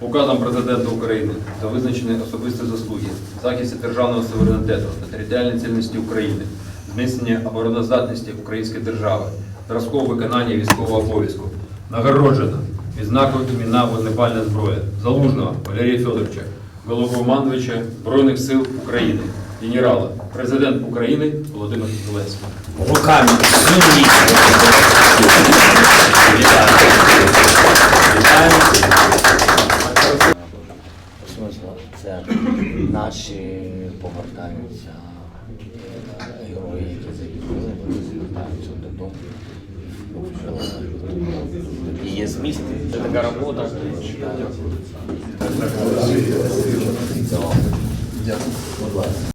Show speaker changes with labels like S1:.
S1: Указом Президента України та визначені особисті заслуги захисті державного суверенітету та територіальної цілісності України, зміцнення обороноздатності української держави, зразкового виконання військового обов'язку. Нагороджено відзнакою імена вогнепальна зброя Залужного Валерія Федоровича, головкомандувача Збройних сил України, генерала, президент України Володимир Зеленський.
S2: Руками повертаються, наші повертаються, е, герої, які загинули, вони звертаються додому. І є зміст, це така робота. Дякую.